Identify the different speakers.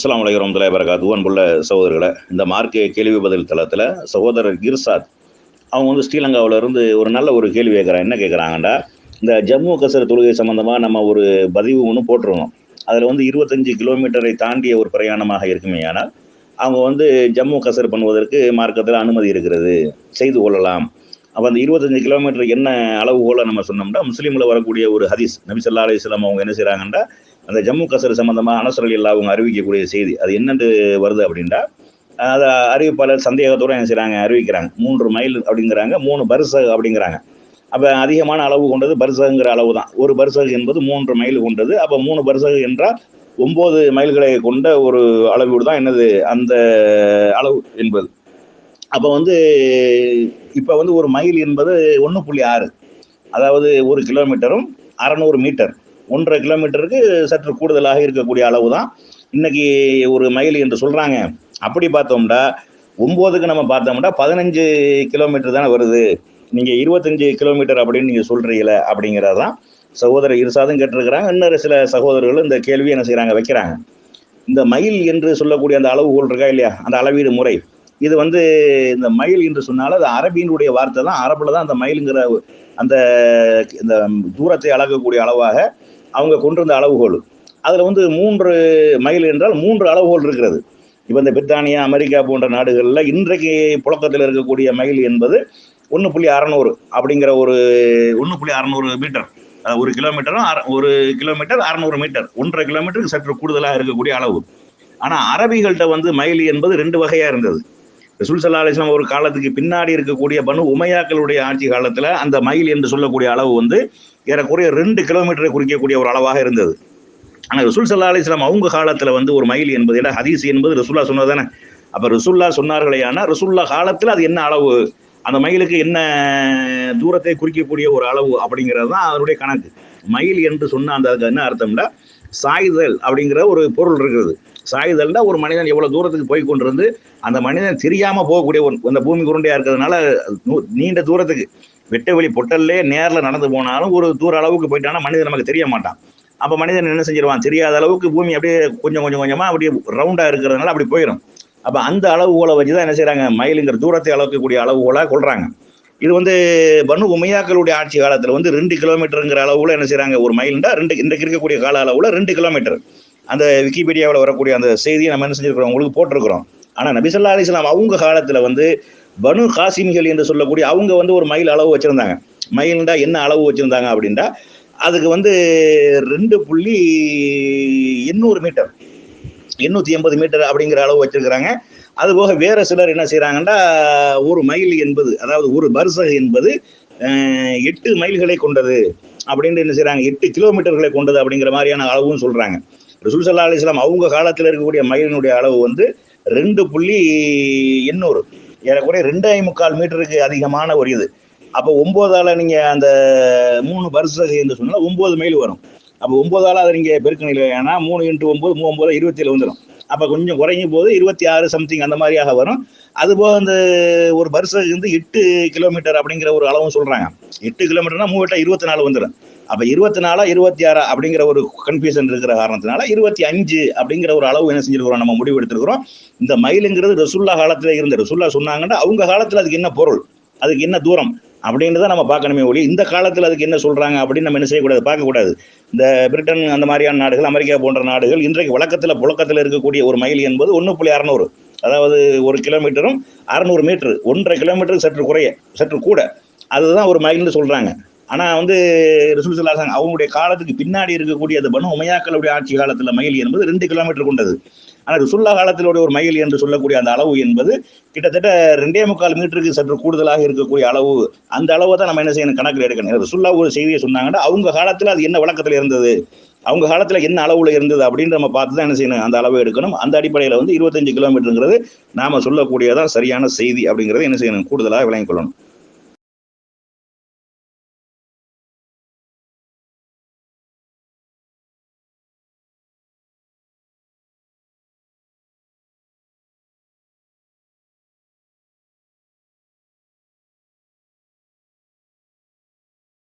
Speaker 1: அஸ்லாம் வலைக்கம் வரமத்துல்லாஹி வரகாத்து அன்புள்ள சகோதரர்களை இந்த மார்க்க கேள்வி பதில் தளத்தில் சகோதரர் கிர்சாத் அவங்க வந்து ஸ்ரீலங்காவில் இருந்து ஒரு நல்ல ஒரு கேள்வி கேட்குறாங்க என்ன கேட்குறாங்கண்டா இந்த ஜம்மு கசர் தொழுகை சம்மந்தமாக நம்ம ஒரு பதிவு ஒன்று போட்டிருந்தோம். அதில் வந்து இருபத்தஞ்சு கிலோமீட்டரை தாண்டிய ஒரு பிரயாணமாக இருக்குமே ஆனால் அவங்க வந்து ஜம்மு கசர் பண்ணுவதற்கு மார்க்கத்தில் அனுமதி இருக்கிறது செய்து கொள்ளலாம். அப்போ அந்த இருபத்தஞ்சு கிலோமீட்டர் என்ன அளவுகோலை நம்ம சொன்னோம்னா முஸ்லீமில் வரக்கூடிய ஒரு ஹதீஸ் நபிசல்லா அலிஸ்லாம் அவங்க என்ன செய்கிறாங்கன்னா அந்த ஜம்மு கசர் சம்பந்தமாக அனசர் இல்லா அவங்க அறிவிக்கக்கூடிய செய்தி. அது என்னென்று வருது அப்படின்னா அதை அறிவிப்பாளர் சந்தேகத்தோடு என்ன செய்கிறாங்க அறிவிக்கிறாங்க. மூன்று மைல் அப்படிங்கிறாங்க மூணு பரிசு அப்படிங்கிறாங்க. அப்போ அதிகமான அளவு கொண்டது பரிசகங்கிற அளவு தான் ஒரு பரிசகு என்பது மூன்று மைல் கொண்டது. அப்போ மூணு பரிசகு என்றால் ஒம்பது மைல்களை கொண்ட ஒரு அளவீடு தான் என்னது? அந்த அளவு என்பது. அப்போ வந்து இப்போ வந்து ஒரு மைல் என்பது ஒன்று புள்ளி ஆறு. அதாவது ஒரு கிலோமீட்டரும் அறநூறு மீட்டர். ஒன்றரை கிலோமீட்டருக்கு சற்று கூடுதலாக இருக்கக்கூடிய அளவு தான் இன்னைக்கு ஒரு மைல் என்று சொல்கிறாங்க அப்படி பார்த்தோம்னா ஒம்போதுக்கு நம்ம பார்த்தோம்னா பதினஞ்சு கிலோமீட்டர் தானே வருது. நீங்கள் இருபத்தஞ்சு கிலோமீட்டர் அப்படின்னு நீங்கள் சொல்கிறீங்கள அப்படிங்கிறது தான் சகோதரர் இருசாதும் கேட்டிருக்கிறாங்க. இன்னொரு சில சகோதரர்களும் இந்த கேள்வியை என்ன செய்கிறாங்க வைக்கிறாங்க. இந்த மைல் என்று சொல்லக்கூடிய அந்த அளவுகோல் இருக்கா இல்லையா? அந்த அளவீடு முறை. இது வந்து இந்த மைல் என்று சொன்னாலும் அது அரபியினுடைய வார்த்தை தான். அரபில் தான் அந்த மைலுங்கிற அந்த இந்த தூரத்தை அளக்கக்கூடிய அளவாக அவங்க கொண்டு வந்த அளவுகோல். அதில் வந்து மூன்று மைல் என்றால் மூன்று அளவுகோல் இருக்கிறது. இப்போ இந்த பிரித்தானியா அமெரிக்கா போன்ற நாடுகளில் இன்றைக்கு புழக்கத்தில் இருக்கக்கூடிய மைல் என்பது ஒன்று புள்ளி அறநூறு அப்படிங்கிற ஒரு ஒன்று புள்ளி அறநூறு மீட்டர். ஒரு கிலோமீட்டரும் ஒரு கிலோமீட்டர் அறநூறு மீட்டர். ஒன்றரை கிலோமீட்டருக்கு சற்று கூடுதலாக இருக்கக்கூடிய அளவு. ஆனால் அரபிகள்கிட்ட வந்து மைல் என்பது ரெண்டு வகையாக இருந்தது. ரசூல் சல்லா அலிஸ்லாம் ஒரு காலத்துக்கு பின்னாடி இருக்கக்கூடிய பனு உமையாக்களுடைய ஆட்சி காலத்தில் அந்த மைல் என்று சொல்லக்கூடிய அளவு வந்து ஏறக்குறைய ரெண்டு கிலோமீட்டரை குறிக்கக்கூடிய ஒரு அளவாக இருந்தது. ஆனால் ரசூல் சல்லா அலிஸ்லாம் அவங்க காலத்தில் வந்து ஒரு மைல் என்பது ஏன்னா ஹதீஸ் என்பது ரசூல்லா சொன்னது தானே. அப்போ ரசூல்லா சொன்னார்களே ஆனால் ரசூல்லா காலத்தில் அது என்ன அளவு அந்த மயிலுக்கு என்ன தூரத்தை குறிக்கக்கூடிய ஒரு அளவு அப்படிங்கிறது தான் அதனுடைய கணக்கு. மயில் என்று சொன்ன அந்த அதுக்கு என்ன அர்த்தம்னா சாய்தல் அப்படிங்கிற ஒரு பொருள் இருக்கிறது சாய்தல்னா ஒரு மனிதன் எவ்வளோ தூரத்துக்கு போய் கொண்டிருந்து அந்த மனிதன் தெரியாமல் போகக்கூடிய ஒரு அந்த பூமி குருண்டையாக இருக்கிறதுனால நீண்ட தூரத்துக்கு. வெட்ட வெளி பொட்டல்லே நேரில் நடந்து போனாலும் ஒரு தூர அளவுக்கு போயிட்டானா மனிதன் நமக்கு தெரிய மாட்டான். அப்போ மனிதன் என்ன செஞ்சிருவான்? தெரியாத அளவுக்கு பூமி அப்படியே கொஞ்சம் கொஞ்சம் கொஞ்சமாக அப்படியே ரவுண்டாக இருக்கிறதுனால அப்படி போயிடும் அப்போ அந்த அளவுகோலை வச்சு தான் என்ன செய்கிறாங்க மயிலுங்கிற தூரத்தை அளவுக்கக்கூடிய அளவுகோலாக கொள்கிறாங்க இது வந்து பனு உமையாக்களுடைய ஆட்சி காலத்தில் வந்து ரெண்டு கிலோமீட்டருங்கிற அளவுல என்ன செய்கிறாங்க ஒரு மைல்ண்டா ரெண்டு இன்றைக்கு இருக்கக்கூடிய கால அளவில் ரெண்டு கிலோமீட்டர். அந்த விக்கிபீடியாவில் வரக்கூடிய அந்த செய்தியை நம்ம என்ன செஞ்சுருக்கிறோம்? உங்களுக்கு போட்டிருக்கிறோம். ஆனால் நபிசல்லா அலிஸ்லாம் அவங்க காலத்தில் வந்து பனு காசிமிகள் என்று சொல்லக்கூடிய அவங்க வந்து ஒரு மைல் அளவு வச்சுருந்தாங்க. மைல்ண்டா என்ன அளவு வச்சுருந்தாங்க அப்படின்டா அதுக்கு வந்து ரெண்டு புள்ளி எண்ணூறு மீட்டர். எண்ணூற்றி எண்பது மீட்டர் அப்படிங்கிற அளவு வச்சுருக்கிறாங்க. அதுபோக வேறு சிலர் என்ன செய்கிறாங்கன்னா ஒரு மைல் என்பது அதாவது ஒரு பர்சக என்பது எட்டு மைல்களை கொண்டது அப்படின்ட்டு என்ன செய்கிறாங்க எட்டு கிலோமீட்டர்களை கொண்டது அப்படிங்கிற மாதிரியான அளவும் சொல்கிறாங்க ரசூல் சல்லா அலிஸ்லாம் அவங்க காலத்தில் இருக்கக்கூடிய மயிலினுடைய அளவு வந்து ரெண்டு புள்ளி எண்ணூறு. ஏறக்குறைய ரெண்டே முக்கால் மீட்டருக்கு அதிகமான ஒரு இது. அப்போ ஒம்போதால நீங்கள் அந்த மூணு பரிசு என்று சொன்னால் ஒம்பது மைல் வரும். அப்போ ஒம்போதால் அதை நீங்கள் பெருக்கணும் ஏன்னா மூணு இன்ட்டு ஒம்பது மூணு ஒம்பது இருபத்தேழு வந்துடும் அப்போ கொஞ்சம் குறையும் போது இருபத்தி ஆறு சம்திங் அந்த மாதிரியாக வரும். அதுபோக அந்த ஒரு பரிசு வந்து எட்டு கிலோமீட்டர் அப்படிங்கிற ஒரு அளவும் சொல்கிறாங்க எட்டு கிலோமீட்டர்னா மூவெட்டா இருபத்தி நாலு வந்துடும் அப்போ இருபத்தி நாலா இருபத்தி ஆறா அப்படிங்கிற ஒரு கன்ஃபியூஷன் இருக்கிற காரணத்தினால இருபத்தி அஞ்சு அப்படிங்கிற ஒரு அளவு என்ன செஞ்சிருக்கிறோம்? நம்ம முடிவு எடுத்திருக்கிறோம். இந்த மயிலுங்கிறது ரசுல்லா காலத்தில் இருந்த ரசுல்லா சொன்னாங்கன்னா அவங்க காலத்தில் அதுக்கு என்ன பொருள்? அதுக்கு என்ன தூரம்? அப்படின்னு தான் நம்ம பார்க்கணுமே ஒழி இந்த காலத்தில் அதுக்கு என்ன சொல்கிறாங்க அப்படின்னு நம்ம என்ன செய்யக்கூடாது? பார்க்கக்கூடாது. இந்த பிரிட்டன் அந்த மாதிரியான நாடுகள் அமெரிக்கா போன்ற நாடுகள் இன்றைக்கு வழக்கத்தில் புழக்கத்தில் இருக்கக்கூடிய ஒரு மைல் என்பது ஒன்று புள்ளி அறநூறு. அதாவது ஒரு கிலோமீட்டரும் அறநூறு மீட்டர். ஒன்றரை கிலோமீட்டருக்கு சற்று குறைய சற்று கூட. அதுதான் ஒரு மைல்னு சொல்கிறாங்க ஆனால் வந்து ரசூல் சல்லாசன் அவங்களுடைய காலத்துக்கு பின்னாடி இருக்கக்கூடிய அந்த பனு உமையாக்களுடைய ஆட்சி காலத்தில் மயில் என்பது ரெண்டு கிலோமீட்டர் கொண்டது. ஆனால் ரிசுல்லா காலத்திலுடைய ஒரு மயில் என்று சொல்லக்கூடிய அந்த அளவு என்பது கிட்டத்தட்ட ரெண்டே முக்கால் மீட்டருக்கு சற்று கூடுதலாக இருக்கக்கூடிய அளவு. அந்த அளவை தான் நம்ம என்ன செய்யணும்? கணக்கில் எடுக்கணும். ரிசுல்லா ஒரு செய்தியை சொன்னாங்கன்னா அவங்க காலத்தில் அது என்ன வழக்கத்தில் இருந்தது? அவங்க காலத்தில் என்ன அளவில் இருந்தது அப்படின்னு நம்ம பார்த்து தான் என்ன செய்யணும்? அந்த அளவு எடுக்கணும். அந்த அடிப்படையில் வந்து இருபத்தஞ்சு கிலோமீட்டருங்கிறது நாம சொல்லக்கூடியதான் சரியான செய்தி அப்படிங்கிறது என்ன செய்யணும்? கூடுதலாக விளங்கிக் கொள்ளணும்.